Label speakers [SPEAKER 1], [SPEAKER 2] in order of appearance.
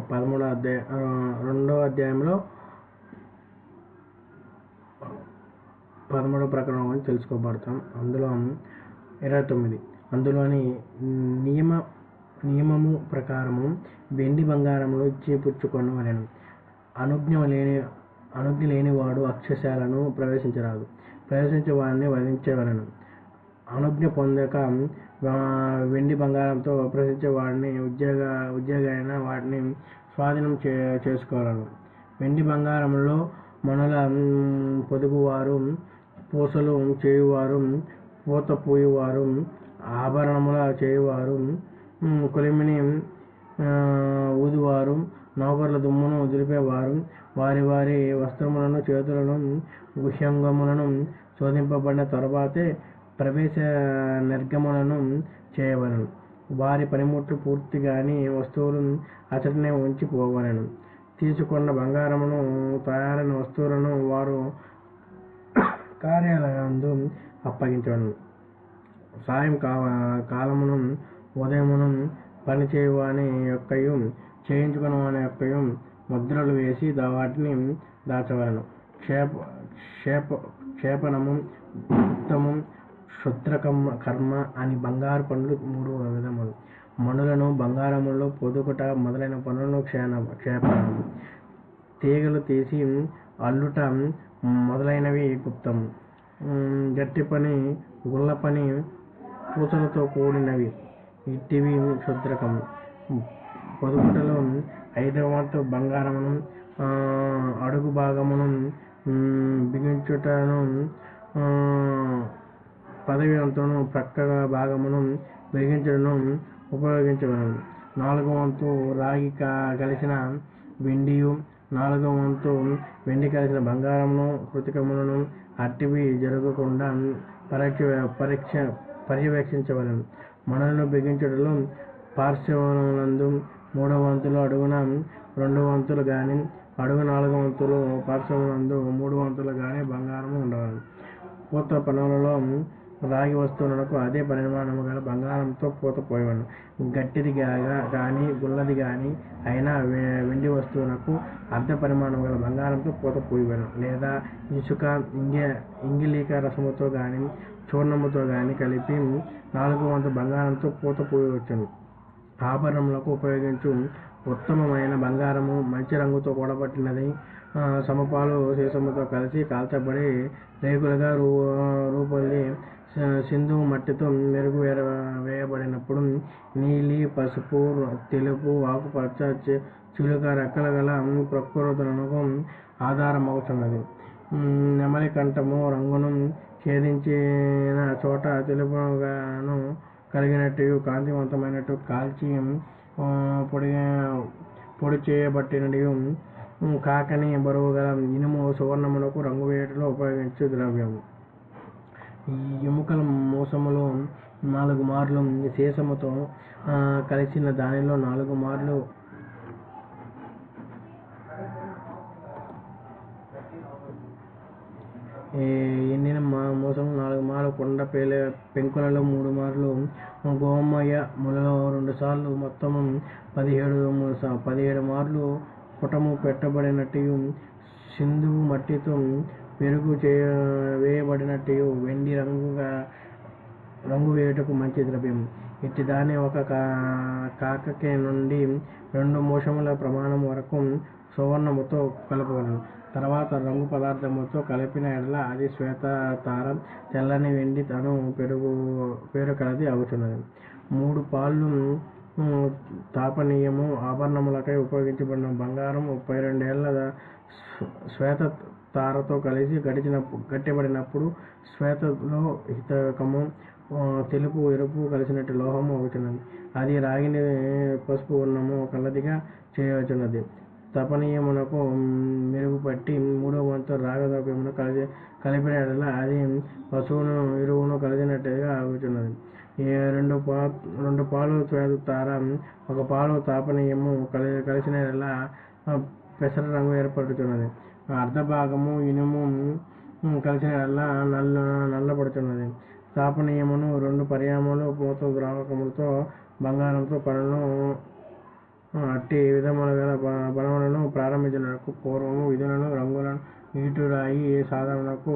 [SPEAKER 1] పదమూడో అధ్యాయ రెండవ రెండో అధ్యాయంలో పదమూడో ప్రకరణం గురించి తెలుసుకోబడతాం. అందులో ఇరవై తొమ్మిది. అందులోని నియమ నియమము ప్రకారము వెండి బంగారములు వలెను అనుజ్ఞ లేని అనుజ్ఞ లేనివాడు అక్షశాలను ప్రవేశించరాదు. ప్రవేశించే వారిని వధించవలను. అనుజ్ఞ పొందక వెండి బంగారంతో ప్రవేశించే వాడిని ఉద్యోగ ఉద్యోగ అయిన వాటిని స్వాధీనం చే చేసుకోవాలను వెండి బంగారంలో మనల పొదుగువారు పూసలు చేయువారు పూత పూయువారు ఆభరణముల చేయువారు కొలిమిని ఊదువారు నౌకర్ల దుమ్మును దులిపేవారు వారి వారి వస్త్రములను చేతులను గుహ్యంగములను శోధింపబడిన తర్వాతే ప్రవేశ నిర్గమనను చేయవలను. వారి పనిముట్లు పూర్తిగాని వస్తువులు అతడినే ఉంచిపోవలను. తీసుకున్న బంగారమును తయారైన వస్తువులను వారు కార్యాలయందు అప్పగించవలను. సాయం కాలమును ఉదయమును పనిచేయువాని యొక్కయు చేయించుకుని వాని యొక్కయు ముద్రలు వేసి వాటిని దాచవలను. క్షేప క్షేప క్షేపణము గుప్తము క్షుద్రకర్మ కర్మ అని బంగారు పనులు మూడు విధములు. మనులను బంగారములో పొదుగుట మొదలైన పనులను క్షేణ క్షేపణము తీగలు తీసి అల్లుట మొదలైనవి గుప్తం. గట్టి పని గుళ్ళ పని పూసలతో కూడినవి. ఇట్టివి క్షుద్రకం. పొదుగుటలో హైదరాబాద్తో బంగారమును అడుగు భాగమును బిగించుటను ఆ, పదవి వంతును భాగమును బిగించడం ఉపయోగించవలను నాలుగో వంతు రాగి కలిసిన వెండియు నాలుగవ వంతు వెండి కలిసిన బంగారమును కృతికములను అట్టివి జరగకుండా పరీక్ష పరీక్ష పర్యవేక్షించవలను మనలను బిగించడంలో పార్శ్వనందు మూడవ వంతులు అడుగున రెండు వంతులు కానీ అడుగు నాలుగు వంతులు పార్శ్వనందు మూడు వంతులు కానీ బంగారము ఉండవలను. పూత పనులలో రాగి వస్తువులకు అదే పరిమాణము గల బంగారంతో పూత పోయవలను గట్టిది కానీ గాని గుల్లది గాని అయినా వె- వెండి వస్తువులకు అర్ధ పరిమాణము గల బంగారంతో పూత పోయవలను లేదా ఇసుక ఇంగి ఇంగిలీక రసముతో గాని చూర్ణముతో గాని కలిపి నాలుగు వంతు బంగారంతో పూత పోయవచ్చును. ఆభరణములకు ఉపయోగించు ఉత్తమమైన బంగారము మంచి రంగుతో కూడబట్టినది సమపాలు సీసముతో కలిసి కాల్చబడి రేకులుగా రూ రూపొంది సింధు మట్టితో మెరుగు వేయబడినప్పుడు నీలి పసుపు తెలుపు ఆకుపచ్చ చిలుక రెక్కల గల ప్రకృతులకు ఆధారమవుతున్నది నెమలికంఠము నెమలి కంఠము రంగును ఛేదించిన చోట తెలుపుగాను కలిగినట్టు కాంతివంతమైనట్టు కాల్చి పొడి పొడి చేయబట్టినది కాకని బరువు గల ఇనుము సువర్ణములకు రంగు వేయటంలో ఉపయోగించే ద్రవ్యం ఎముకల మోసములో నాలుగు మార్లు శేషముతో కలిసిన దానిలో నాలుగు మార్లు ఈ ఎండిన మా మోసం నాలుగు మార్లు కొండ పేల పెంకులలో మూడు మార్లు గోమయ్య ములలో రెండు సార్లు మొత్తం పదిహేడు పదిహేడు మార్లు పుటము పెట్టబడినట్టు సింధువు మట్టితో పెరుగు చేయ వేయబడినట్టు వెండి రంగుగా రంగు వేయుటకు మంచి ద్రవ్యం. ఇట్టి దాని ఒక కా- కాకకి నుండి రెండు మోషముల ప్రమాణం వరకు సువర్ణముతో కలపగలను. తర్వాత రంగు పదార్థముతో కలిపిన ఎడల అది శ్వేత తారం తెల్లని వెండి తను పెరుగు పేరు కలది అవుతున్నది మూడు పాళ్ళు తాపనీయము ఆభరణములకై ఉపయోగించబడిన బంగారం ముప్పై రెండేళ్ళ శ్వేత తారతో కలిసి గడిచినప్పుడు గట్టిబడినప్పుడు శ్వేతలో హితకము తెలుపు ఎరుపు కలిసినట్టు లోహము అవుతున్నది అది రాగిని పసుపు ఉన్నము కలదిగా చేయవచ్చున్నది. తపనీయమునకు మెరుగుపట్టి మూడో వంతు రాగద్రవ్యమును కలిసి కలిపిన అది పశువును ఎరువును కలిసినట్టుగా ఆగుతున్నది ఈ రెండు పా రెండు పాలు తార ఒక పాలు తాపనీయము కలి కలిసిన పెసర రంగు ఏర్పడుతున్నది అర్ధ భాగము ఇనుము కలిసిన నల్ల నల్లబడుతున్నది తాపనీయమును రెండు పర్యాములు పూత ద్రావకములతో బంగారంతో పనులను అట్టి విధముల గల పనులను ప్రారంభించినకు పూర్వము విధులను రంగులను ఈటు రాయి సాధనకు